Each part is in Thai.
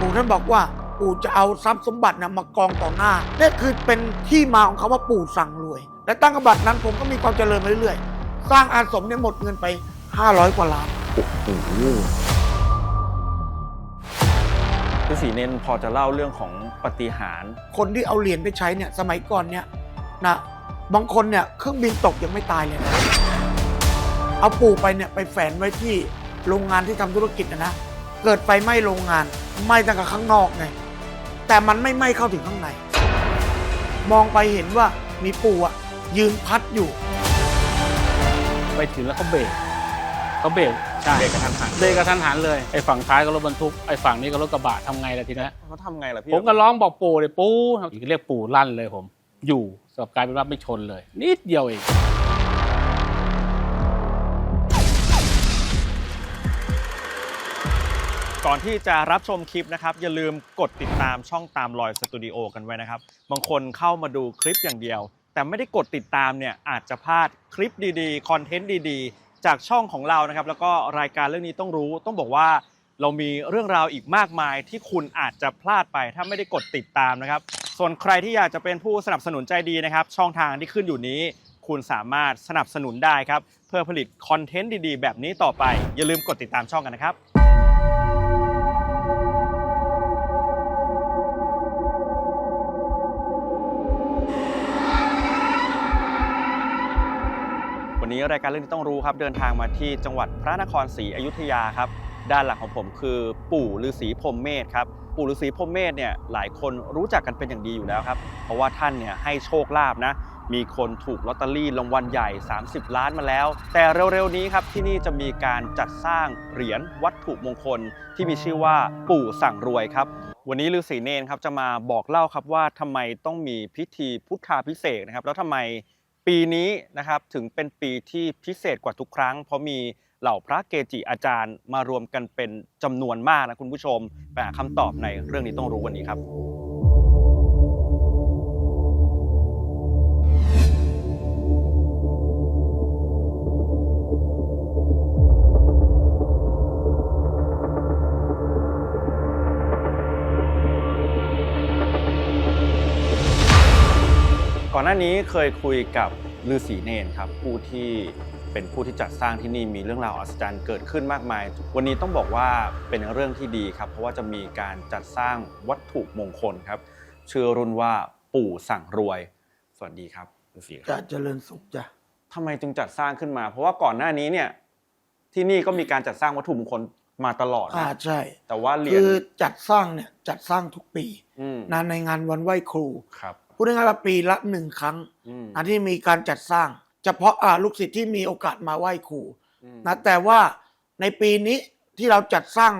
ปู่ท่านบอกว่า ปู่จะเอาทรัพย์สมบัตินะมากองต่อหน้านี่คือเป็นที่มาของคาว่าปู่สั่งรวย และตั้งกบัตรนั้นผมก็มีความเจริญมาเรื่อยๆ สร้างอาสมเนี่ยหมดเงินไป 500 กว่าล้านฤาษีเนนพอจะเล่าเรื่องของปาฏิหารย์คนที่เอาเหรียญไปใช้เนี่ยสมัยก่อนเนี่ยนะบางคนเนี่ยเครื่องบินตกยังไม่ตายเลยนะเอาปู่ไปเนี่ยไปแฝนไว้ที่โรงงานที่ทำธุรกิจนะนะ เกิดไฟไหม้โรงงานไหม้ตั้งแต่ข้างนอกไง แต่มันไม่ไหม้เข้าถึงข้างใน มองไปเห็นว่ามีปู่อะยืนพัดอยู่ ไปถึงแล้วเขาเบรกเขาเบรกใช่เบรกกระทันหันเบรกกระทันหันเลยไอ้ฝั่งท้ายก็รถบรรทุกไอ้ฝั่งนี้ก็รถกระบะทำไงล่ะทีนี้เขาทำไงล่ะพี่ผมก็ร้องบอกปู่เลยปู่อีกเรียกปู่ลั่นเลยผม อยู่กลับกลายเป็นว่าไม่ชนเลย นิดเดียวเอง ก่อนที่จะรับชมคลิปนะครับ อย่าลืมกดติดตามช่องตามรอยสตูดิโอกันไว้นะครับ บางคนเข้ามาดูคลิปอย่างเดียว แต่ไม่ได้กดติดตามเนี่ยอาจจะพลาดคลิปดีๆคอนเทนต์ดีๆ จากช่องของเรานะครับ แล้วก็รายการเรื่องนี้ต้องรู้ต้องบอกว่าเรามีเรื่องราวอีกมากมายที่คุณอาจจะพลาดไปถ้าไม่ได้กดติดตามนะครับ ส่วนใครที่อยากจะเป็นผู้สนับสนุนใจดีนะครับ ช่องทางที่ขึ้นอยู่นี้ คุณสามารถสนับสนุนได้ครับ เพื่อผลิตคอนเทนต์ดีๆ แบบนี้ต่อไป อย่าลืมกดติดตามช่องกันนะครับ วันนี้รายการเรื่องที่ต้องรู้ครับเดินทางมาที่จังหวัดพระนครศรีอยุธยาครับ ด้านหลังของผมคือปู่ฤาษีพรมเมธครับปู่ฤาษีพรมเมธเนี่ยหลายคนรู้จักกันเป็นอย่างดีอยู่แล้วครับ เพราะว่าท่านเนี่ยให้โชคลาภนะ มีคนถูกลอตเตอรี่รางวัลใหญ่ 30 ล้านมาแล้ว แต่เร็วๆนี้ครับที่นี่จะมีการจัดสร้างเหรียญวัตถุมงคลที่มีชื่อว่าปู่สั่งรวยครับวันนี้ฤาษีเนนครับจะมาบอกเล่าครับว่าทำไมต้องมีพิธีพุทธาพิเศษนะครับ แล้วทำไม ปีนี้นะครับถึงเป็นปีที่พิเศษกว่าทุกครั้ง เพราะมีเหล่าพระเกจิอาจารย์มารวมกันเป็นจำนวนมากนะคุณผู้ชมไปหาคำตอบในเรื่องนี้ต้องรู้วันนี้ครับ ก่อนหน้านี้เคยคุยกับฤาษีเนนครับผู้ที่เป็นผู้ที่จัดสร้างที่นี่มีเรื่องราวอัศจรรย์เกิดขึ้นมากมาย วันนี้ต้องบอกว่าเป็นเรื่องที่ดีครับ เพราะว่าจะมีการจัดสร้างวัตถุมงคลครับชื่อรุ่นว่าปู่สั่งรวย สวัสดีครับฤาษีคจะรับเจริญสุขจ้ะทำไมจึงจัดสร้างขึ้นมา เพราะว่าก่อนหน้านี้เนี่ยที่นี่ก็มีการจัดสร้างวัตถุมงคลมาตลอดอ่านะใช่ แต่ว่าเหรียคืญอจัดสร้างเนี่ยจัดสร้างทุกปีมนะในงานวันไหว้ครู ครับ พูดง่ายๆว่าปีละหนึ่งครั้งอืมนะที่มีการจัดสร้าง เฉพาะอ่าลูกศิษย์ที่มีโอกาสมาไหว้ครูอืมนะแต่ว่าในปีนี้ที่เราจัดสร้าง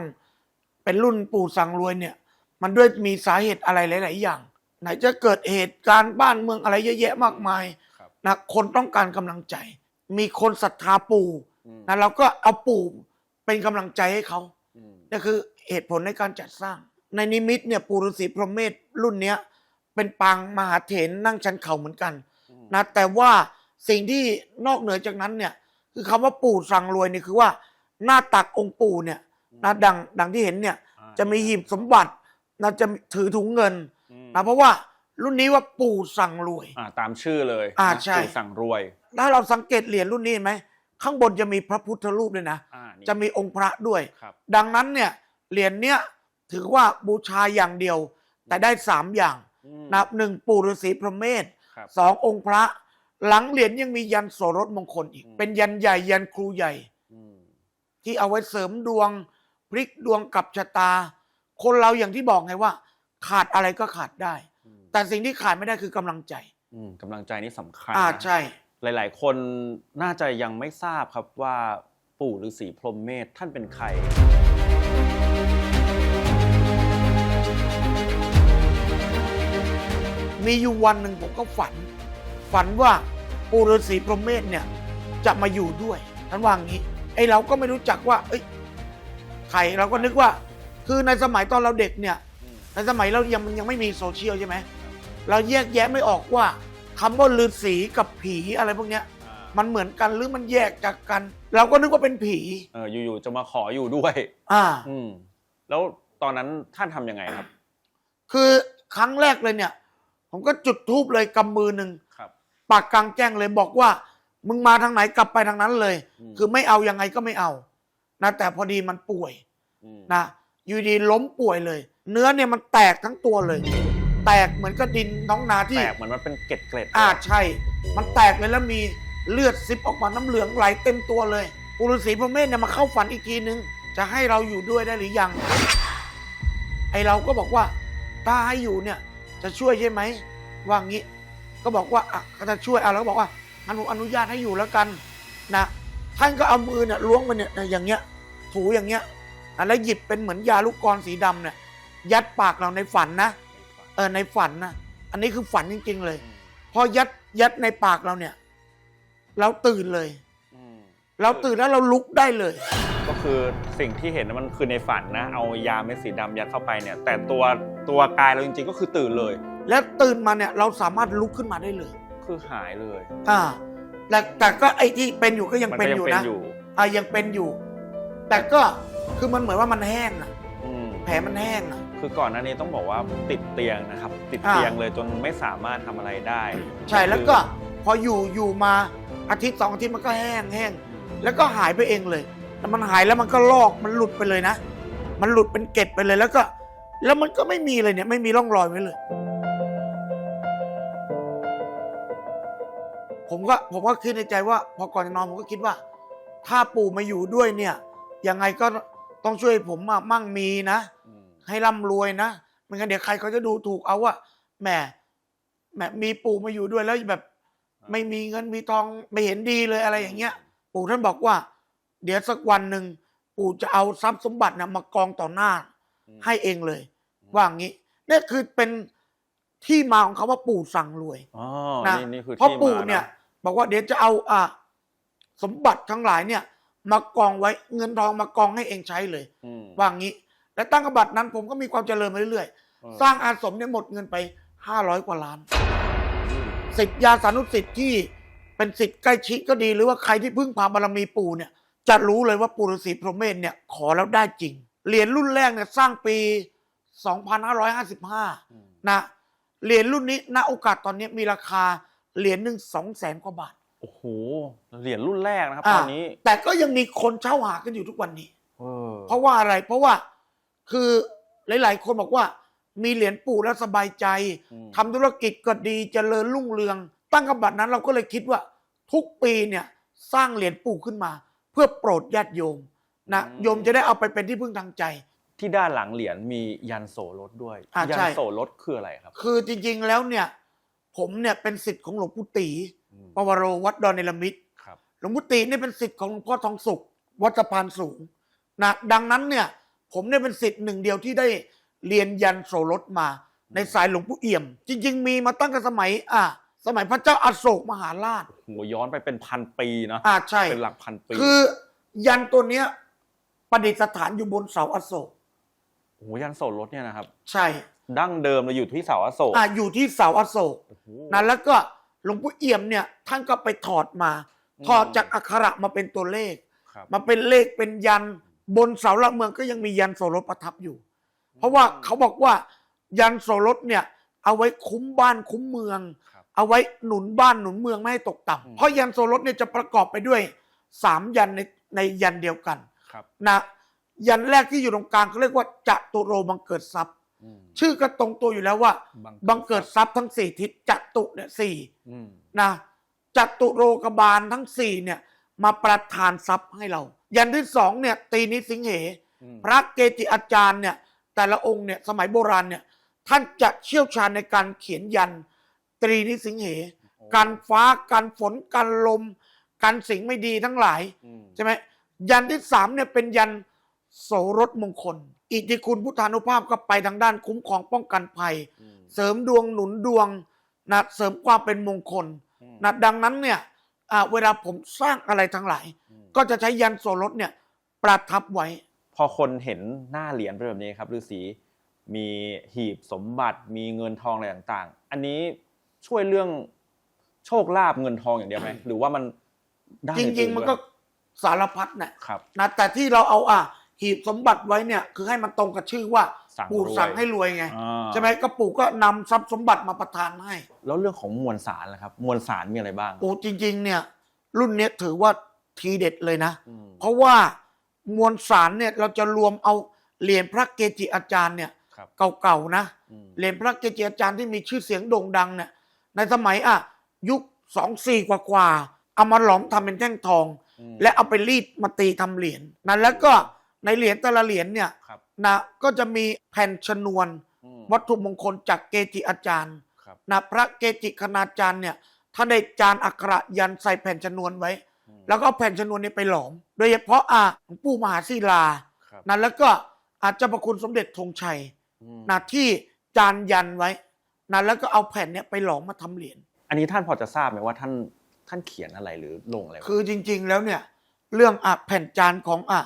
เป็นรุ่นปู่สั่งรวยเนี่ย มันด้วยมีสาเหตุอะไรหลาย ๆ อย่าง ไหนจะเกิดเหตุการณ์บ้านเมืองอะไรเยอะแยะมากมายครับนะคนต้องการกำลังใจ มีคนศรัทธาปู่อืมนะเราก็เอาปู่เป็นกำลังใจให้เขาอืมนี่คือเหตุผลในการจัดสร้าง ในนิมิตเนี่ยปู่ฤาษีพรหมเมธรุ่นเนี้ย เป็นปางมหาเถรนั่งชันเข่าเหมือนกันอืมนะแต่ว่าสิ่งที่นอกเหนือจากนั้นเนี่ย คือคำว่าปู่สั่งรวยนี่คือว่าหน้าตักองค์ปู่เนี่ยนะดังดังที่เห็นเนี่ยอ่าจะมีหีบสมบัตินะจะถือถุงเงินอืมนะเพราะว่ารุ่นนี้ว่าปู่สั่งรวยอ่าตามชื่อเลยอ่านะใช่ปู่สั่งรวย ถ้าเราสังเกตเหรียญรุ่นนี้เห็นไหมข้างบนจะมีพระพุทธรูปด้วยนะอ่านี่จะมีองค์พระด้วยครับดังนั้นเนี่ยเหรียญเนี้ยถือว่าบูชาอย่างเดียว แต่ได้สามอย่างอืม นะครับหนึ่งปู่ฤาษีพระเมธครับสององค์พระ หลังเหรียญยังมียันโสรถมงคลอีก อืม เป็นยันใหญ่ยันครูใหญ่ อืมที่เอาไว้เสริมดวง พลิกดวงกับชะตา คนเราอย่างที่บอกไงว่า ขาดอะไรก็ขาดได้ อืมแต่สิ่งที่ขาดไม่ได้คือกำลังใจ อืมกำลังใจนี่สำคัญอ่านะ ใช่ หลาย ๆ คนน่าจะยังไม่ทราบครับว่าปู่ฤาษีพรหมเมธท่านเป็นใคร มีอยู่วันหนึ่งผมก็ฝัน ฝันว่าปู่ฤาษีพรหมเมธเนี่ย จะมาอยู่ด้วยท่านว่างี้ไอ้เราก็ไม่รู้จักว่า เอ้ยใครเราก็นึกว่า คือในสมัยตอนเราเด็กเนี่ย ในสมัยเรายังมันยังไม่มีโซเชียลใช่ไหมเราแยกแยะไม่ออกว่าคำว่าฤาษีกับผีอะไรพวกเนี้ย มันเหมือนกันหรือมันแยกจากกัน เราก็นึกว่าเป็นผี เอออยู่ๆจะมาขออยู่ด้วย อ่า อืม แล้วตอนนั้นท่านทำยังไงครับ คือครั้งแรกเลยเนี่ย ผมก็จุดทูบเลยกำมือหนึ่งครับปากกลางแจ้งเลยบอกว่า มึงมาทางไหนกลับไปทางนั้นเลย อืม คือไม่เอายังไงก็ไม่เอานะแต่พอดีมันป่วยมนะอยู่ดีล้มป่วยเลย เนื้อเนี่ยมันแตกทั้งตัวเลย แตกเหมือนกับดินน้องนาที่ แตกเหมือนมันเป็นเกล็ดเกล็ดอ่าใช่ มันแตกเลยแล้วมีเลือดซิบออกมาน้ำเหลืองไหลเต็มตัวเลยปุรุษีพระเมธเนี่ยมาเข้าฝันอีกทีนึง จะให้เราอยู่ด้วยได้หรือยัง ไอเราก็บอกว่าถ้าให้อยู่เนี่ย จะช่วยใช่ไหมว่างี้ ก็บอกว่าอะก็จะช่วยเอาแล้วก็บอกว่างั้นผมอนุญาตให้อยู่แล้วกันนะท่านก็เอามือเนี่ยล้วงไปเนี่ยอย่างเงี้ย ถูอย่างเงี้ยอะแล้วหยิบเป็นเหมือนยาลูกกรอนสีดำเนี่ย ยัดปากเราในฝันนะเออในฝันนะอันนี้คือฝันจริง ๆ เลย พอยัดยัดในปากเราเนี่ย เราตื่นเลยอืมเราตื่นแล้วเราลุกได้เลย ก็คือสิ่งที่เห็นนะมันคือในฝันนะ เอายาเม็ดสีดำยัดเข้าไปเนี่ย แต่ตัวตัวกายเราจริงๆก็คือตื่นเลย แล้วตื่นมาเนี่ยเราสามารถลุกขึ้นมาได้เลย คือหายเลยอ่าแต่แต่ก็ไอ้ที่เป็นอยู่ก็ยังมัเป็นก็อยู่เป็นนะอยู่อ่ายังเป็นอยู่ แต่ก็คือมันเหมือนว่ามันแห้งอะอืมแผลมันแห้งอะคือก่อนหน้านี้ต้องบอกว่าติดเตียงนะครับ ติดอ่าเตียงเลยจนไม่สามารถทำอะไรได้ใช่แล้วก็คือพออยู่อยู่มาอาทิตย์สองอาทิตย์มันก็แห้งแห้งแล้วก็หายไปเองเลย แล้วมันหายแล้วมันก็ลอกมันหลุดไปเลยนะ มันหลุดเป็นเกล็ดไปเลยแล้วก็ แล้วมันก็ไม่มีเลยเนี่ยไม่มีร่องรอยไว้เลย ผมก็ผมก็คิดในใจว่า พอก่อนจะนอนผมก็คิดว่า ถ้าปู่มาอยู่ด้วยเนี่ยยังไงก็ต้องช่วยผมมามั่งมีนะอืมให้ร่ำรวยนะไม่งั้นเดี๋ยวใครเขาจะดูถูกเอาว่าแหมแหมมีปู่มาอยู่ด้วยแล้วแบบ ไม่มีเงินมีทองไม่เห็นดีเลยอะไรอย่างเงี้ย ปู่ท่านบอกว่า เดี๋ยวสักวันหนึ่งปู่จะเอาทรัพย์สมบัตินะมากองต่อหน้าอืมให้เองเลย ว่างี้นี่คือเป็นที่มาของเขาว่าปู่สั่งรวยอ๋อนะนี่นี่คือเพราะที่ปู่มาเนี่ย บอกว่าเดี๋ยวจะเอาอ่าสมบัติทั้งหลายเนี่ย มากองไว้เงินทองมากองให้เองใช้เลยอืมว่างี้ และตั้งกบัตรนั้นผมก็มีความเจริญมาเรื่อยเออๆสร้างอาสมเนี่ยหมดเงินไปห้าร้อยกว่าล้านสิทธิยาสานุสิทธิ์ที่เป็นสิทธิ์ใกล้ชิดก็ดี หรือว่าใครที่พึ่งพาบารมีปู่เนี่ย จะรู้เลยว่าปู่ฤาษีพรหมเมธเนี่ยขอแล้วได้จริง เหรียญรุ่นแรกเนี่ยสร้างปี 2555อืมนะ เหรียญรุ่นนี้ณโอกาสตอนนี้มีราคาเหรียญหนึ่งสองแสนกว่าบาท โอ้โห เหรียญรุ่นแรกนะครับอ่าตอนนี้ แต่ก็ยังมีคนเช่าหากันอยู่ทุกวันนี้เออเพราะว่าอะไร เพราะว่าคือหลาย ๆ คนบอกว่า มีเหรียญปู่แล้วสบายใจอืมทำธุรกิจก็ดีเจริญรุ่งเรือง ตั้งกบัตรนั้นเราก็เลยคิดว่า ทุกปีเนี่ย สร้างเหรียญปู่ขึ้นมาเพื่อโปรดญาติโยมนะโยมจะได้เอาไปเป็นที่พึ่งทางใจ ที่ด้านหลังเหรียญมียันโสรถด้วย อ่ายัใช่ โสรถคืออะไรครับ คือจริง ๆ แล้วเนี่ย ผมเนี่ยเป็นสิทธิ์ของหลวงปู่ตีอืม ปวโรวัดดอนเนลมิตร ครับ หลวงปู่ตีนี่เป็นสิทธิ์ของหลวงพ่อทองสุข วัดสะพานสูงนะดังนั้นเนี่ย ผมเนี่ยเป็นสิทธิ์หนึ่งเดียวที่ได้เรียนยันโสรถมา ในสายหลวงปู่เอี่ยม จริง ๆ มีมาตั้งแต่สมัย อ่า สมัยพระเจ้าอโศกมหาราชโหย้อนไปเป็นพันปีนะอ่าใช่ เป็นหลักพันปีคือยันตัวเนี้ยประดิษฐานอยู่บนเสาอโศกโหยันโสรถเนี่ยนะครับ ใช่ดั้งเดิมเราอยู่ที่เสาอโศกอ่าอยู่ที่เสาอโศกโอ้โหนะแล้วก็หลวงปู่เอี่ยมเนี่ยท่านก็ไปถอดมาอืมถอดจากอักขระมาเป็นตัวเลขครับมาเป็นเลขเป็นยันบนเสาหลักเมืองก็ยังมียันโสรถประทับอยู่ เพราะว่าเขาบอกว่ายันโสรถเนี่ย เอาไว้คุ้มบ้านคุ้มเมืองครับ เอาไว้หนุนบ้านหนุนเมืองไม่ให้ตกต่ำอืมเพราะยันโสรถเนี่ยจะประกอบไปด้วยสามยันในในยันเดียวกันครับ นะยันแรกที่อยู่ตรงกลางเขาเรียกว่าจตุโรบังเกิดทรัพย์ อืม ชื่อก็ตรงตัวอยู่แล้วว่าบังบังเกิดทรัพย์ทั้งสี่ทิศจตุเนี่ยสี่อืมนะจตุโรกบาลทั้งสี่เนี่ยมาประทานทรัพย์ให้เรา ยันที่สองเนี่ยตีนิสิงเห อืมพระเกจิอาจารย์เนี่ยแต่ละองค์เนี่ยสมัยโบราณเนี่ยท่านจะเชี่ยวชาญในการเขียนยันต รีนิสิงเหการฟ้าการฝนการลมการสิ่งไม่ดีทั้งหลายอืมใช่ไหมยันที่สามเนี่ยเป็นยันโสรถมงคล อิทธิคุณพุทธานุภาพก็ไปทางด้านคุ้มครองป้องกันภัยอืมเสริมดวงหนุนดวงนะเสริมความเป็นมงคลอืมนะดังนั้นเนี่ยอ่าเวลาผมสร้างอะไรทั้งหลายอืมก็จะใช้ยันโสรถเนี่ยประทับไว้ พอคนเห็นหน้าเหรียญเป็นแบบนี้ครับฤาษีมีหีบสมบัติมีเงินทองอะไรต่างๆ อันนี้ ช่วยเรื่องโชคลาภเงินทองอย่างเดียวไหมหรือว่ามันได้จริง ๆ มันก็สารพัดนะครับนะแต่ที่เราเอาอะหีบสมบัติไว้เนี่ย คือให้มันตรงกับชื่อว่าสั่งปู่รวยสั่งให้รวยไงอ่าใช่ไหมก็ปู่ก็นำทรัพย์สมบัติมาประทานให้ แล้วเรื่องของมวลสารล่ะครับ มวลสารมีอะไรบ้างโอ้จริง ๆ เนี่ย รุ่นเนี้ยถือว่าทีเด็ดเลยนะอืมเพราะว่ามวลสารเนี่ยเราจะรวมเอาเหรียญพระเกจิอาจารย์เนี่ยครับเก่าๆนะอืมเหรียญพระเกจิอาจารย์ที่มีชื่อเสียงโด่งดังเนี่ย ในสมัยอะยุคสองสี่กว่าๆเอามาหลอมทำเป็นแท่งทองอืมและเอาไปรีดมาตีทำเหรียญนะแล้วก็ในเหรียญแต่ละเหรียญเนี่ยครับนะก็จะมีแผ่นชนวนอืมวัตถุมงคลจากเกจิอาจารย์ครับนะพระเกจิคณาจารย์เนี่ยท่านได้จานอักขระยันใส่แผ่นชนวนไว้อืมแล้วก็เอาแผ่นชนวนนี้ไปหลอม โดยเฉพาะอะหลวงปู่มหาศิลาครับนะแล้วก็อาจจะประคุณสมเด็จธงชัยอืมนะที่จานยันไว้ นะแล้วก็เอาแผ่นเนี้ยไปหลอมมาทำเหรียญอันนี้ท่านพอจะทราบไหมว่าท่านท่านเขียนอะไรหรือลงอะไรไว้ คือจริง ๆ แล้วเนี่ย เรื่องอะแผ่นจานของอะ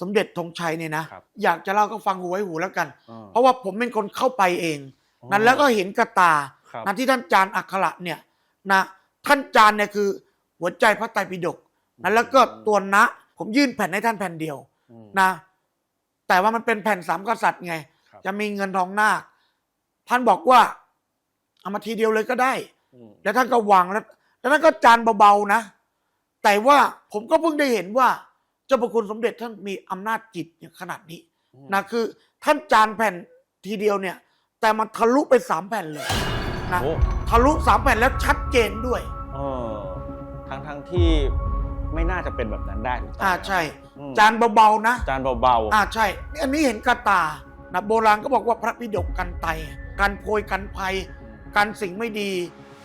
สมเด็จธงชัยเนี่ยนะครับอยากจะเล่าก็ฟังหูไว้หูแล้วกัน อ่าเพราะว่าผมเป็นคนเข้าไปเองอ๋อนั้นแล้วก็เห็นกระตาครับ นะที่ท่านจานอักขระเนี่ยนะท่านจานเนี่ยคือหัวใจพระไตรปิฎกนะแล้วก็ตัวนะผมยื่นแผ่นให้ท่านแผ่นเดียวอืม นะ แต่ว่ามันเป็นแผ่นสามกษัตริย์ไง ครับ จะมีเงินทองนาคท่านบอกว่า เอามาทีเดียวเลยก็ได้อืมแล้วท่านก็วางแล้วแล้วท่านก็จานเบาๆนะ แต่ว่าผมก็เพิ่งได้เห็นว่า เจ้าประคุณสมเด็จท่านมีอำนาจจิตอย่างขนาดนี้นะคือท่านจานแผ่นทีเดียวเนี่ย แต่มันทะลุไปสามแผ่นเลยนะโอ้ ทะลุสามแผ่นแล้วชัดเจนด้วย เออทั้งทั้งที่ไม่น่าจะเป็นแบบนั้นได้ถูกต้องไหมอ่าใช่ อืมจานเบาๆนะ จานเบาอ่าใช่ อันนี้เห็นกระตานะโบราณก็บอกว่าพระปิฎกกันไตกันโพยกันภัยๆ กันสิ่งไม่ดี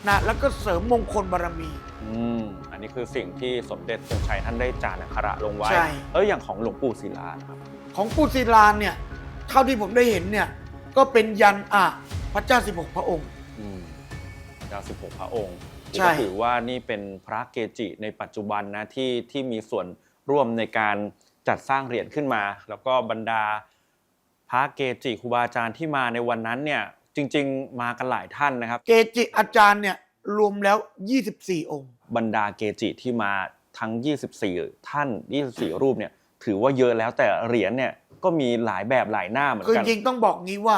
นะแล้วก็เสริมมงคลบารมี อืมอันนี้คือสิ่งที่สมเด็จทรงชัยท่านได้จานอักขระลงไว้ ใช่ เอออย่างของหลวงปู่ศิลานะครับของปูศิลาเนี่ยเท่าที่ผมได้เห็นเนี่ยก็เป็นยันอะพระเจ้าสิบหกพระองค์ อืมเจ้าสิบหกพระองค์ใช่ ก็ถือว่านี่เป็นพระเกจิในปัจจุบันนะที่ที่มีส่วนร่วมในการจัดสร้างเหรียญขึ้นมา แล้วก็บรรดาพระเกจิครูบาอาจารย์ที่มาในวันนั้นเนี่ย จริง ๆ มากันหลายท่านนะครับ เกจิอาจารย์เนี่ยรวมแล้ว 24 องค์ บรรดาเกจิที่มาทั้ง 24 ท่าน 24 รูปเนี่ยถือว่าเยอะแล้วแต่เหรียญเนี่ยก็มีหลายแบบหลายหน้าเหมือนคือจกันริงๆต้องบอกงี้ว่า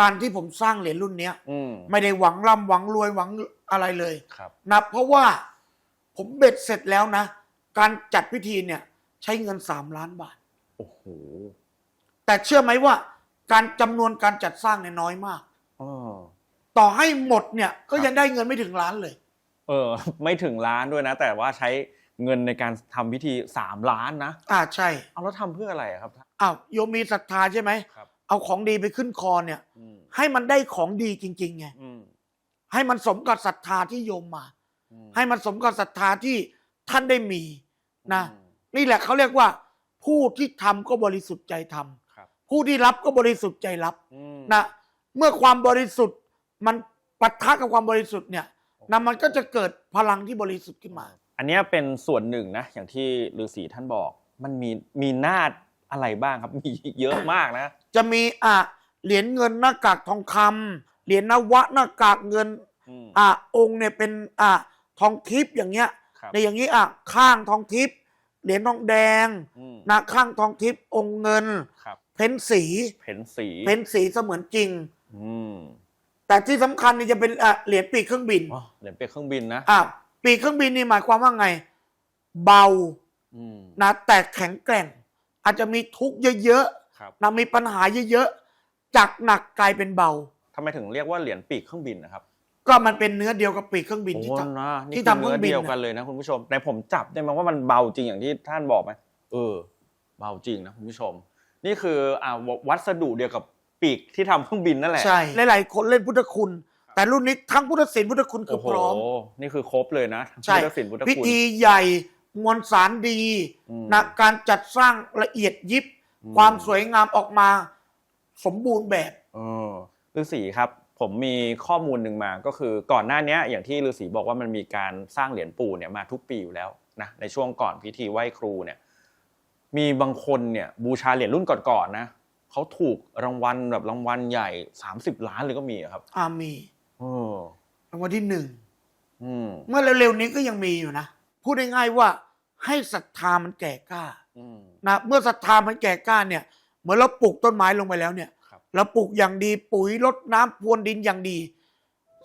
การที่ผมสร้างเหรียญรุ่นเนี้ย อืมไม่ได้หวังร่ำหวังรวยหวังอะไรเลยครับ นะเพราะว่าผมเบ็ดเสร็จแล้วนะ การจัดพิธีเนี่ยใช้เงิน 3 ล้านบาท โอ้โห แต่เชื่อไหมว่า การจำนวนการจัดสร้างเนี่ยน้อยมากเออต่อให้หมดเนี่ยก็ครับยังได้เงินไม่ถึงล้านเลย เออ ไม่ถึงล้านด้วยนะ แต่ว่าใช้เงินในการทำพิธี3ล้านนะอ่าใช่เอาแล้วทำเพื่ออะไรอะครับอ้าวโยมมีศรัทธาใช่ไหม ครับ เอาของดีไปขึ้นคอเนี่ย อืมให้มันได้ของดีจริงๆไงอืมให้มันสมกับศรัทธาที่โยมมา อืมให้มันสมกับศรัทธาที่ท่านได้มีนะ อืมนี่แหละเขาเรียกว่า ผู้ที่ทำก็บริสุทธิ์ใจทำครับผู้ที่รับก็บริสุทธิ์ใจรับอืมนะ เมื่อความบริสุทธิ์มันปะทะกับความบริสุทธิ์เนี่ยนะมันก็จะเกิดพลังที่บริสุทธิ์ขึ้นมา อันเนี้ยเป็นส่วนหนึ่งนะอย่างที่ฤาษีท่านบอก มันมีมีหน้าอะไรบ้างครับ มีเยอะมากนะ จะมีอะเหรียญเงินหน้ากากทองคำเหรียญนวะหน้ากากเงิน อืม อะองค์เนี่ยเป็นอะทองทิพย์อย่างเงี้ยครับ ในอย่างนี้อะข้างทองทิพย์เหรียญทองแดงอืมนะข้างทองทิพย์องค์เงิน ครับ เพ้นสี เพ้นสี เพ้นสีเสมือนจริง อืมแต่ที่สำคัญนี่จะเป็นอะเหรียญปีกเครื่องบินอ๋อเหรียญเป็นเครื่องบินนะอะปีกเครื่องบินนี่หมายความว่าไง เบาอืม นะแต่แข็งแกร่ง อาจจะมีทุกข์เยอะครับ ๆนะมีปัญหาเยอะๆจากหนักกลายเป็นเบา ทำไมถึงเรียกว่าเหรียญปีกเครื่องบินนะครับก็มันเป็นเนื้อเดียวกับปีกเครื่องบินที่โอ้ทำนะนี่ที่คือทำเครื่เนื้อองบินเดียวกันเลยนะคุณผู้ชมแต่ผมจับได้ไหมว่ามันเบาจริงอย่างที่ท่านบอกไหมเออ เบาจริงนะคุณผู้ชม นี่คืออ่าวัสดุเดียวกับ ปีกที่ทำเครื่องบินนั่นแหละ ใช่หลายๆคนเล่นพุทธคุณ แต่รุ่นนี้ทั้งพุทธศิลป์พุทธคุณคือโอ้โห พร้อม นี่คือครบเลยนะใช่พุทธศิลป์พุทธพิคุณ ธีใหญ่มวลสารดีอืมนะการจัดสร้างละเอียดยิบ อืม ความสวยงามออกมา สมบูรณ์แบบ เออฤาษีครับ ผมมีข้อมูลหนึ่งมาก็คือก่อนหน้าเนี้ยอย่างที่ฤาษีบอกว่ามันมีการสร้างเหรียญปู่เนี่ยมาทุกปีอยู่แล้วนะในช่วงก่อนพิธีไหว้ครูเนี่ย มีบางคนเนี่ยบูชาเหรียญรุ่นก่อนๆนะ เขาถูกรางวัลแบบรางวัลใหญ่30ล้านเลยก็มีอะครับอามีเออรางวัลที่หนึ่งอืมเมื่อเร็วๆนี้ก็ยังมีอยู่นะพูดง่ายๆว่าให้ศรัทธามันแก่กล้าอืม นะเมื่อศรัทธามันแก่กล้าเนี่ยเหมือนเราปลูกต้นไม้ลงไปแล้วเนี่ย ครับ เราปลูกอย่างดีปุ๋ยรดน้ำพรวนดินอย่างดี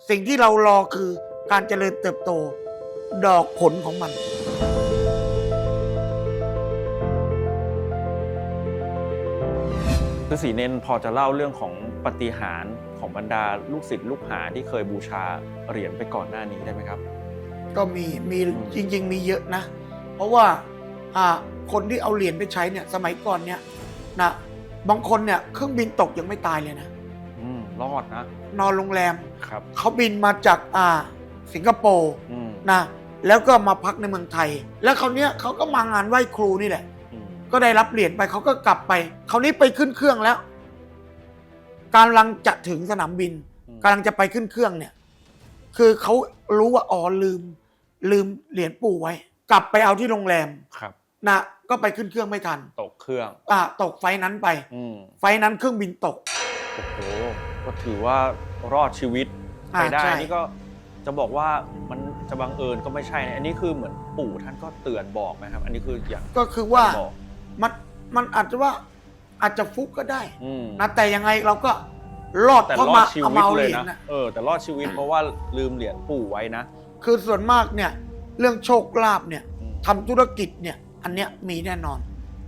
สิ่งที่เรารอคือการเจริญเติบโต ดอกผลของมัน ฤาษีเนนพอจะเล่าเรื่องของปาฏิหารย์ของบรรดาลูกศิษย์ลูกหาที่เคยบูชาเหรียญไปก่อนหน้านี้ได้ไหมครับ ก็มีมีอืมจริง ๆ มีเยอะนะ เพราะว่าอ่าคนที่เอาเหรียญไปใช้เนี่ยสมัยก่อนเนี่ยนะบางคนเนี่ยเครื่องบินตกยังไม่ตายเลยนะอืมรอดนะ นอนโรงแรมครับเขาบินมาจากอ่าสิงคโปร์อืมนะแล้วก็มาพักในเมืองไทย แล้วคราวเนี้ยเขาก็มางานไหว้ครูนี่แหละอืม ก็ได้รับเหรียญไปเขาก็กลับไปคราวนี้ไปขึ้นเครื่องแล้วกำลังจะถึงสนามบินอืม กำลังจะไปขึ้นเครื่องเนี่ย คือเขารู้ว่าอ๋อลืม ลืมเหรียญปู่ไว้ กลับไปเอาที่โรงแรมครับ นะก็ไปขึ้นเครื่องไม่ทันตกเครื่อง อ่าตกไฟล์นั้นไป อืมไฟล์นั้นเครื่องบินตก โอ้โหก็ถือว่ารอดชีวิตอ่าไปได้ใช่ นี่ก็จะบอกว่ามันจะบังเอิญก็ไม่ใช่นะอันนี้คือเหมือนปู่ท่านก็เตือนบอกไหมครับ อันนี้คืออย่างก็คือว่า บอก มันมันอาจจะว่าอาจจะฟุกก็ได้อืมนะแต่ยังไงเราก็รอดแต่เพราะรอมาดชีเอาวิมาตเอาเลเหยรียญนะนะเออแต่รอดชีวิตเพราะว่าลืมเหรียญปู่ไว้นะคือส่วนมากเนี่ย เรื่องโชคลาภเนี่ย อืม ทำธุรกิจเนี่ยอันเนี้ยมีแน่นอน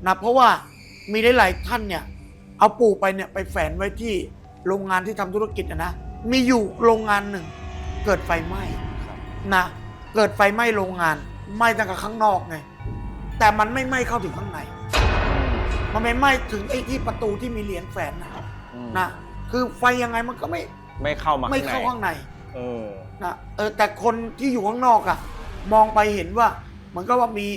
นะเพราะว่ามีหลายๆท่านเนี่ยเอาปู่ไปเนี่ยไปแฝนไว้ที่โรงงานที่ทำธุรกิจอะนะมีอยู่โรงงานหนึ่ง เกิดไฟไหม้ครับ นะเกิดไฟไหม้โรงงานไหม้ตั้งแต่ข้างนอกไงแต่มันไม่ไหม้เข้าถึงข้างใน มันไม่ไหม้ถึงไอ้ที่ประตูที่มีเหรียญแฝนนะอืม นะคือไฟยังไงมันก็ไม่ไม่เข้ามาไม่ข้างในเข้าข้างในเออ นะเออแต่คนที่อยู่ข้างนอกอะมองไปเห็นว่าเหมือนก็ว่ามี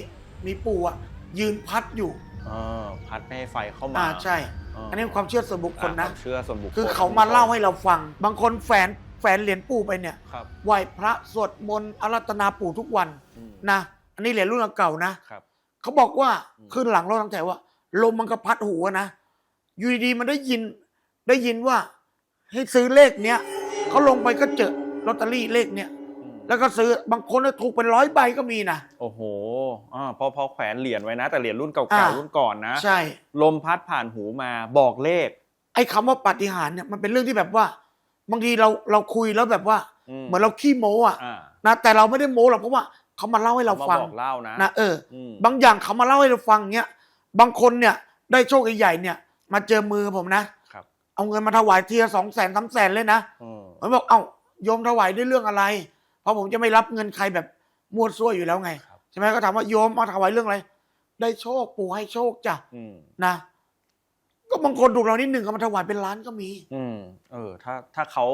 มีปู่อะยืนพัดอยู่เออ พัดไม่ให้ไฟเข้ามาอ่าใช่ เอันนี้เป็นความเชื่อส่วนบุคคลอ่านะ วามเชื่อส่วนบุคคลคือเขามาเล่าให้เราฟัง บางคนแฝนแฝนเหรียญปู่ไปเนี่ยครับไหว้พระสวดมนต์อารัตนาปู่ทุกวันอืมนะ อันนี้เหรียญรุ่นเก่านะ ครับ เขาบอกว่าอืม ขึ้นหลังรถตั้งแต่ว่า ลมมันก็พัดหูอะนะ อยู่ดีๆมันได้ยินได้ยินว่า ให้ซื้อเลขเนี้ยเขาลงไปก็เจอลอตเตอรี่เลขเนี้ยอืมแล้วก็ซื้อบางคนเนี่ยถูกเป็นร้อยใบก็มีนะ โอ้โหอ่าพอพอแขวนเหรียญไว้นะ แต่เหรียญรุ่นอ่าเก่า ๆรุ่นก่อนนะ ใช่ ลมพัดผ่านหูมาบอกเลข ไอ้คำว่าปาฏิหาริย์เนี่ยมันเป็นเรื่องที่แบบว่าบางทีเราเราคุยแล้วแบบว่า อืม เหมือนเราขี้โม้อะอ่านะแต่เราไม่ได้โม้หรอกเพราะว่าเขามาเล่าให้เรามาฟังบอกเล่านะนะเอออืมบางอย่างเขามาเล่าให้เราฟังเนี้ย บางคนเนี่ย ได้โชคใหญ่ๆเนี่ย มาเจอมือผมนะครับ เอาเงินมาถวายทีละสองแสนสามแสนเลยนะอืมผมบอกเอ้าโยมถวายด้วยเรื่องอะไร เพราะผมจะไม่รับเงินใครแบบมั่วซั่วอยู่แล้วไงครับ ใช่ไหมก็ถามว่าโยมมาถวายเรื่องอะไร ได้โชคปู่ให้โชคจ้ะอืมนะ ก็บางคนถูกเรานิดหนึ่งก็มาถวายเป็นล้านก็มี อืมเออ ถ้าถ้าเขา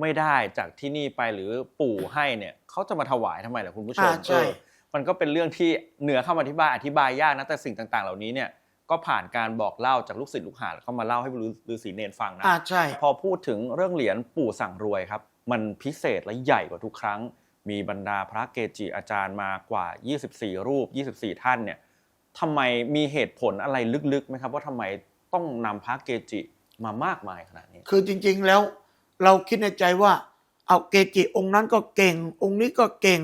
ไม่ได้จากที่นี่ไปหรือปู่ให้เนี่ยเขาจะมาถวายทำไมล่ะคุณผู้ชมอ่าใช่ เออ มันก็เป็นเรื่องที่เหนือคำอธิบายอธิบายยากนะแต่สิ่งต่าง ๆ เหล่านี้เนี่ยก็ผ่านการบอกเล่าจากลูกศิษย์ลูกหาเข้ามาเล่าให้ฤาษีเนนฟังนะอ่าใช่ พอพูดถึงเรื่องเหรียญปู่สั่งรวยครับ มันพิเศษและใหญ่กว่าทุกครั้ง มีบรรดาพระเกจิอาจารย์มากว่า 24 รูป 24 ท่านเนี่ยทำไมมีเหตุผลอะไรลึกๆไหมครับ ว่าทำไมต้องนำพระเกจิมามากมายขนาดนี้ คือจริงๆแล้วเราคิดในใจว่า เอาเกจิองค์นั้นก็เก่ง องค์นี้ก็เก่ง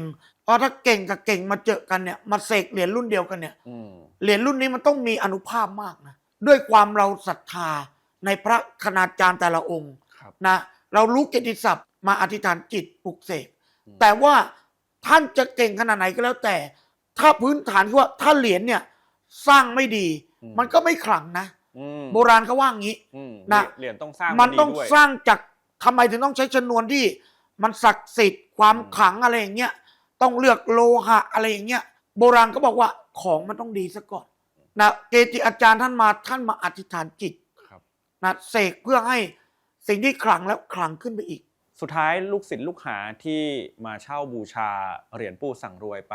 เพราะถ้าเก่งกับเก่งมาเจอกันเนี่ยมาเสกเหรียญรุ่นเดียวกันเนี่ยอืมเหรียญรุ่นนี้มันต้องมีอนุภาพมากนะด้วยความเราศรัทธาในพระคณาจารย์แต่ละองค์ครับ นะเรารู้เกียรติศัพท์มาอธิษฐานจิตปลุกเสกอืม แต่ว่าท่านจะเก่งขนาดไหนก็แล้วแต่ ถ้าพื้นฐานคือว่าถ้าเหรียญเนี่ยสร้างไม่ดีมันก็ไม่ขลังนะ อืมโบราณเขาว่างี้ อืมนะ เหรียญต้องสร้างมันต้องดีด้วย สร้างจากทำไมถึงต้องใช้ชนวนที่ มันศักดิ์สิทธิ์ความอืม ขลังอะไรอย่างเงี้ย ต้องเลือกโลหะอะไรอย่างเงี้ย โบราณก็บอกว่าของมันต้องดีซะก่อนนะเกจิอาจารย์ท่านมาท่านมาอธิษฐานจิตครับนะเสกเพื่อให้สิ่งที่ขลังแล้วขลังขึ้นไปอีก สุดท้ายลูกศิษย์ลูกหาที่มาเช่าบูชาเหรียญปู่สั่งรวยไป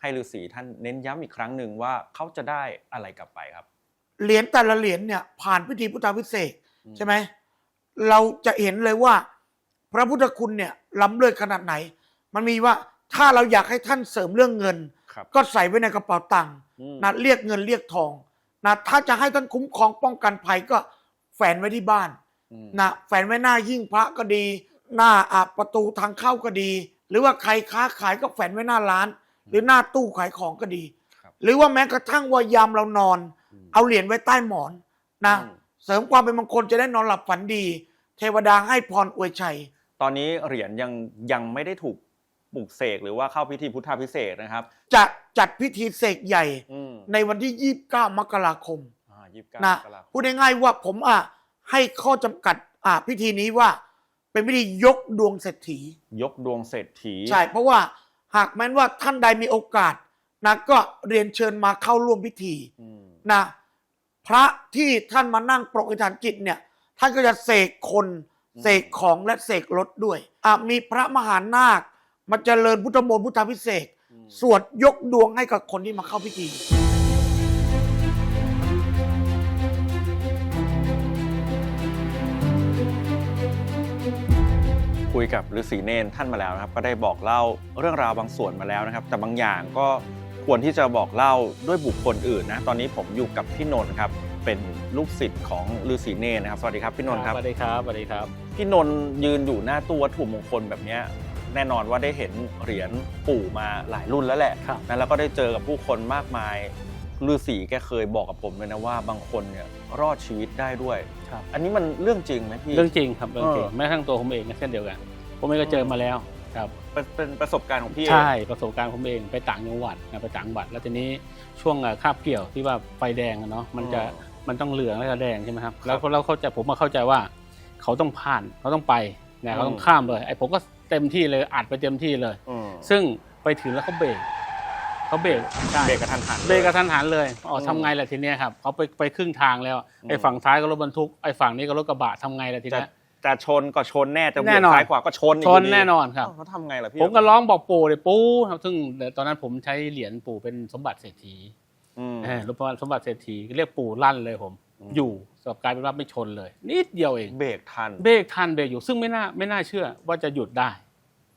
ให้ฤาษีท่านเน้นย้ำอีกครั้งหนึ่งว่าเขาจะได้อะไรกลับไปครับ เหรียญแต่ละเหรียญเนี่ยผ่านพิธีพุทธาพิเศษกอืมใช่ไหมเราจะเห็นเลยว่า พระพุทธคุณเนี่ยล้ำเลิศขนาดไหน มันมีว่า ถ้าเราอยากให้ท่านเสริมเรื่องเงิน ครับก็ใส่ไว้ในกระเป๋าตังค์อืม นะเรียกเงินเรียกทองนะถ้าจะให้ท่านคุ้มครองป้องกันภัยก็แฝนไว้ที่บ้านอืมนะแฝนไว้หน้ายิ่งพระก็ดี หน้าอะประตูทางเข้าก็ดี หรือว่าใครค้าขายก็แฝนไว้หน้าร้าน หรือหน้าตู้ขายของก็ดี ครับ หรือว่าแม้กระทั่งว่ายามเรานอนเอาเหรียญไว้ใต้หมอนนะอืม เสริมความเป็นมงคลจะได้นอนหลับฝันดี เทวดาให้พรอวยชัย ตอนนี้เหรียญยังยังไม่ได้ถูก ปลุกเสกหรือว่าเข้าพิธีพุทธาพิเศษกนะครับ จะจัดพิธีเสกใหญ่อืมในวันที่ 29 มกราคมอ่ายี่สิบเก้านะกราคมพูดง่ายๆว่าผมอะให้ข้อจำกัดอะพิธีนี้ว่าเป็นพิธียกดวงเศรษฐี ยกดวงเศรษฐีใช่ เพราะว่าหากแม้นว่าท่านใดมีโอกาสนะก็เรียนเชิญมาเข้าร่วมพิธีอืมนะพระที่ท่านมานั่งปรกอธิษฐานจิตเนี่ย ท่านก็จะเสกคน เสกของและเสกรถด้วยอะมีพระมหานาค มาเจริญพุทธมนต์พุทธาพิเศษกอืมสวดยกดวงให้กับคนที่มาเข้าพิธี คุยกับฤาษีเนนท่านมาแล้วนะครับ ก็ได้บอกเล่าเรื่องราวบางส่วนมาแล้วนะครับ แต่บางอย่างก็ควรที่จะบอกเล่าด้วยบุคคลอื่นนะ ตอนนี้ผมอยู่กับพี่นนท์ครับ เป็นลูกศิษย์ของฤาษีเนนนะครับ สวัสดีครับพี่นนท์ครับ สวัสดีครับสวัสดีครับ พี่นนท์ยืนอยู่หน้าตู้วัตถุมงคลแบบเนี้ย แน่นอนว่าได้เห็นเหรียญปู่มาหลายรุ่นแล้วแหละครับ นะแล้วก็ได้เจอกับผู้คนมากมายฤาษีแกเคยบอกกับผมเลยนะว่าบางคนเนี่ยรอดชีวิตได้ด้วย ครับ อันนี้มันเรื่องจริงไหมพี่ เรื่องจริงครับเรื่องจริงเออ แม้กระทั่งตัวผมเองก็เช่นเดียวกัน ผมเองก็เจอมาแล้วครับ เป็นเป็นประสบการณ์ของพี่เอง ใช่ประสบการณ์ผมเองไปต่างจังหวัดนะไปต่างจังหวัด แล้วทีนี้ช่วงอะคาบเกี่ยวที่ว่าไฟแดงอะเนาะมันจะมันต้องเหลืองแล้วก็แดงใช่ไหมครับแล้วเราเข้าใจผมมาเข้าใจว่า เขาต้องผ่านเขาต้องไปนะเขาต้องข้ามเลยไอ้ผมก็ เต็มที่เลยอัดไปเต็มที่เลย อืมซึ่งไปถึงแล้วเขาเบรกเขาเบรกใช่เบรกกระทันหันเบรกกระทันหันเลยอ๋ออืมทำไงล่ะทีเนี้ยครับเขาไปไปครึ่งทางแล้วอืมไอ้ฝั่งท้ายก็รถบรรทุกไอ้ฝั่งนี้ก็รถกระบะทำไงล่ะทีจะเนี้ย จะชนก็ชนแน่จะเบีแน่ยดนอน ซ้ายขวาก็ชนชนยู่ดีแน่นอนครับเอ้าเขาทำไงล่ะพี่ผมก็ร้องบอกปู่เลยปู่ครับซึ่งตอนนั้นผมใช้เหรียญปู่เป็นสมบัติเศรษฐีอืม เออรูปสมบัติเศรษฐีเรียกปู่ลั่นเลยผม อืม อยู่สกับกลายเป็นว่าไม่ชนเลย นิดเดียวเองเบรกทัน เบรกทันเบรกอยู่ซึ่งไม่น่าไม่น่าเชื่อว่าจะหยุดได้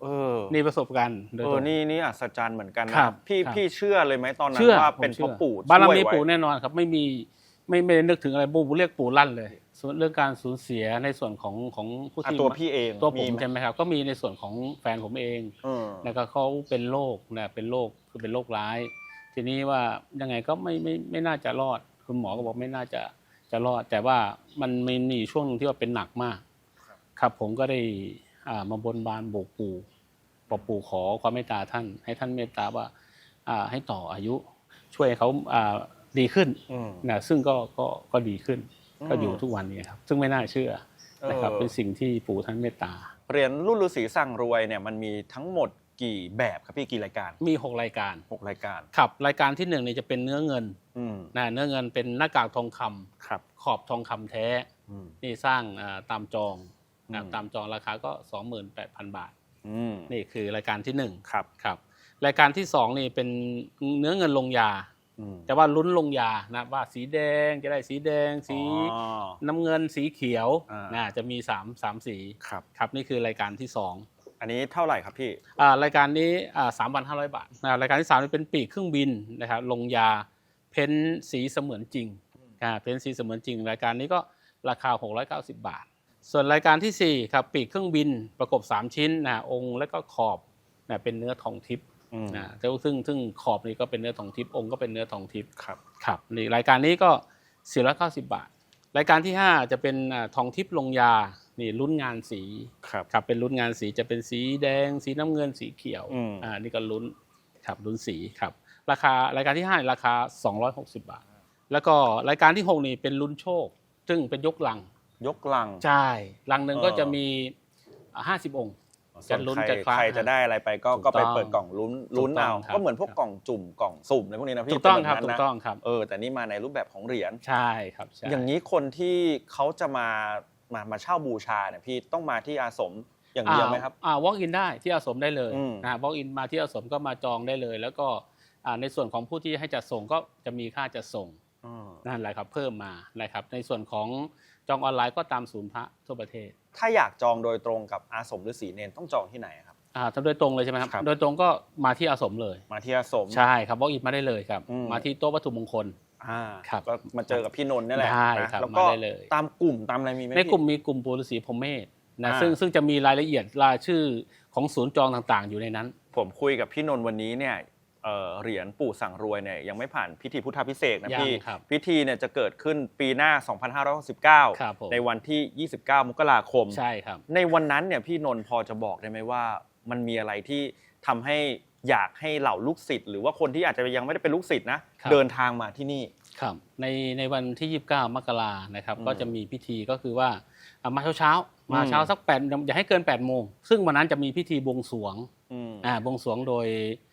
เออนี่ประสบการณ์โดยเอตรอง นี่นี่อัศจรรย์เหมือนกันครันะบพี่ครับ พี่เชื่อเลยไหมตอนนั้นเชื่อว่าผมเป็นเพชื่อราะปู่บารมีช่วยไว้ปู่แน่นอนครับ ไม่มีไม่ไม่ได้นึกถึงอะไรปู่เรียกปู่ลั่นเลยส่วนเรื่องการสูญเสียในส่วนของของผู้อะที่ตัวพี่เองตัวผมไหใช่ไหมครับ ก็มีในส่วนของแฟนผมเองเออแล้วก็เขาเป็นโรคนะเป็นโรคคือเป็นโรคร้าย ทีนี้ว่ายังไงก็ไม่ไม่ไม่น่าจะรอด คุณหมอก็บอกไม่น่าจะจะรอด แต่ว่ามันมีมีช่วงหนึงที่ว่าเป็นหนักมาก ครับผมก็ได้อ่า มาบนบานบอกปู่บอกปู่ขอความเมตตาท่าน ให้ท่านเมตตาว่าอ่าให้ต่ออายุ ช่วยให้เขาอ่าดีขึ้นอืมนะซึ่งก็ก็ก็ดีขึ้นอืมก็อยู่ทุกวันนี้ครับ ซึ่งไม่น่าเชื่อนะครับเออเป็นสิ่งที่ปู่ท่านเมตตาเหรียญรุ่นฤาษีสั่งรวยเนี่ยมันมีทั้งหมดกี่แบบครับพี่กี่รายการมี 6 รายการหกรายการครับรายการที่หนึ่งเนี่ยจะเป็นเนื้อเงินอืมนะเนื้อเงินเป็นหน้ากากทองคำครับขอบทองคำแท้อืมนี่สร้างอ่าตามจองนะอืม ตามจองราคาก็ 28,000 บาทอืมนี่คือรายการที่หนึ่งครับครับ รายการที่สองนี่เป็นเนื้อเงินลงยาอืมแต่ว่าลุ้นลงยานะว่าสีแดงจะได้สีแดง สีอ๋อน้ำเงินสีเขียวอ่านนะจะมีสามสามสีครับครับนี่คือรายการที่สองอันนี้เท่าไหร่ครับพี่อ่ารายการนี้สามพันห้าร้อยบาทนะรายการที่สามนี่เป็นปีกเครื่องบินนะครับลงยาเพ้นสีเสมือนจริงอ่าเพ้นสีเสมือนจริง รายการนี้ก็ราคา 690 บาท ส่วนรายการที่สี่ครับปีกเครื่องบินประกบ 3 ชิ้นนะองค์และก็ขอบนะเป็นเนื้อทองทิพย์อืมนะซึ่งซึ่งซึ่งขอบนี้ก็เป็นเนื้อทองทิพย์องค์ก็เป็นเนื้อทองทิพย์ครับครับนี่รายการนี้ก็ 490 บาท รายการที่ 5 จะเป็นอ่าทองทิพย์ลงยานี่รุ่นงานสีครับครับเป็นรุ่นงานสีจะเป็นสีแดง สีน้ำเงินสีเขียวอืมอ่านี่ก็ลุ้นครับลุ้นสีครับ ราคารายการที่5ราคา 260 บาท แล้วก็รายการที่ 6 นี่เป็นลุ้นโชค ซึ่งเป็นยกลัง ยกลัง ใช่ลังหนึ่งเออก็จะมีอ่า50 องค์ส่วนจะลุ้นใครจะคว้าใครจะได้อะไรไปก็ถูกก็ไปต้องเปิดกล่องลุ้นลุ้นถูกต้เอาองครับก็เหมือนพวกครับกล่องจุ่มกล่องสุ่มอะไรพวกนี้นะพี่ถูกต้องเป็นครับแนั้นถูนะกต้องครับเออแต่นี่มาในรูปแบบของเหรียญใช่ครับใช่อย่างนี้คนที่เขาจะมามามาเช่าบูชาเนี่ยพี่ต้องมาที่อาสมอย่างเดียวไหมครับอ่า walk in ได้ที่อาสมได้เลยอืมนะ walk in มาที่อาสมก็มาจองได้เลย แล้วก็อ่าในส่วนของผู้ที่ให้จัดส่งก็จะมีค่าจัดส่งอืมนั่นแหละครับเพิ่มมานะครับในส่วนของ จองออนไลน์ก็ตามศูนย์พระทั่วประเทศถ้าอยากจองโดยตรงกับอาสมฤาษีเนนต้องจองที่ไหนครับ อ่าทำโดยตรงเลยใช่ไหมครับ ครับ โดยตรงก็มาที่อาสมเลย มาที่อาสม ใช่ครับ walk in มาได้เลยครับ อืม มาที่โต๊ะวัตถุมงคล อ่าครับก็มาเจอกับพี่นนท์นี่แหละได้นะครับแล้วก็มาได้เลย ตามกลุ่มตามอะไรมีไหมในกลุ่มพี่มีกลุ่มปูฤาษีพรหมเมธนะอ่า ซึ่งซึ่งจะมีรายละเอียดรายชื่อของศูนย์จองต่างๆ อยู่ในนั้น ผมคุยกับพี่นนท์วันนี้เนี่ย เเอ่อเหรียญปู่สั่งรวยเนี่ยยังไม่ผ่านพิธีพุทธพิเศษกนะยังพี่ครับพิธีเนี่ยจะเกิดขึ้นปีหน้า ครับผม 2569 ในวันที่ 29 มกราคม ใช่ครับ ในวันนั้นเนี่ยพี่นนท์พอจะบอกได้ไหมว่า มันมีอะไรที่ทำให้อยากให้เหล่าลูกศิษย์หรือว่าคนที่อาจจะยังไม่ได้เป็นลูกศิษย์นะครับ เดินทางมาที่นี่ ครับในในวันที่ 29 มกรานะครับอืมก็จะมีพิธีก็คือว่าอะมาเช้าเช้าๆมาอืมเช้าสักแปดอย่าให้เกิน8ปดโมงซึ่งวันนั้นจะมีพิธีบวงสรวงอืม อ่าบวงสรวงโดยอ่า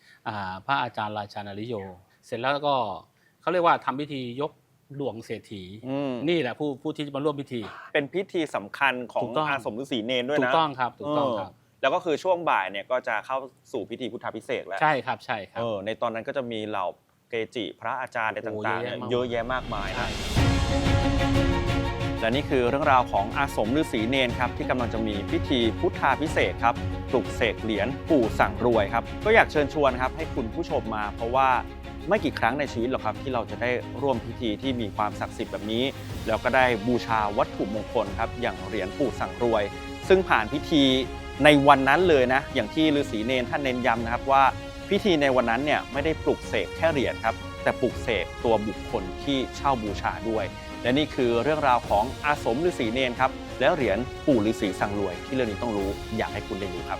พระอาจารย์ราชานาริโย เสร็จแล้วก็เขาเรียกว่าทำพิธียกหลวงเศรษฐีอืมนี่แหละผู้ผู้ที่จะมาร่วมพิธี เป็นพิธีสำคัญของถูกต้องอาสมฤาษีเนนด้วยถูนะกต้องครับถูกต้องครับเแล้วก็คือช่วงบ่ายเนี่ยก็จะเข้าสู่พิธีพุทธพิเศษกแล้วใช่ครับใช่ครับเออในตอนนั้นก็จะมีเหล่าเกจิพระอาจารย์อะไรโอ้ต่างๆเยเนี่ยอะแยะมากเยอะแยะมากมายใช่นะ และนี่คือเรื่องราวของอาสมฤาษีเนนครับที่กำลังจะมีพิธีพุทธาพิเศษครับปลุกเสกเหรียญปู่สั่งรวยครับก็อยากเชิญชวนครับให้คุณผู้ชมมา เพราะว่าไม่กี่ครั้งในชีวิตหรอกครับ ที่เราจะได้ร่วมพิธีที่มีความศักดิ์สิทธิ์แบบนี้ แล้วก็ได้บูชาวัตถุมงคลครับอย่างเหรียญปู่สั่งรวย ซึ่งผ่านพิธีในวันนั้นเลยนะ อย่างที่ฤาษีเนนท่านเน้นย้ำนะครับว่าพิธีในวันนั้นเนี่ยไม่ได้ปลุกเสกแค่เหรียญครับแต่ปลุกเสกตัวบุคคลที่เช่าบูชาด้วย และนี่คือเรื่องราวของอาสมฤาษีเนนครับ และเหรียญปู่ฤาษีสังรวยที่เรื่องนี้ต้องรู้อยากให้คุณได้รู้ครับ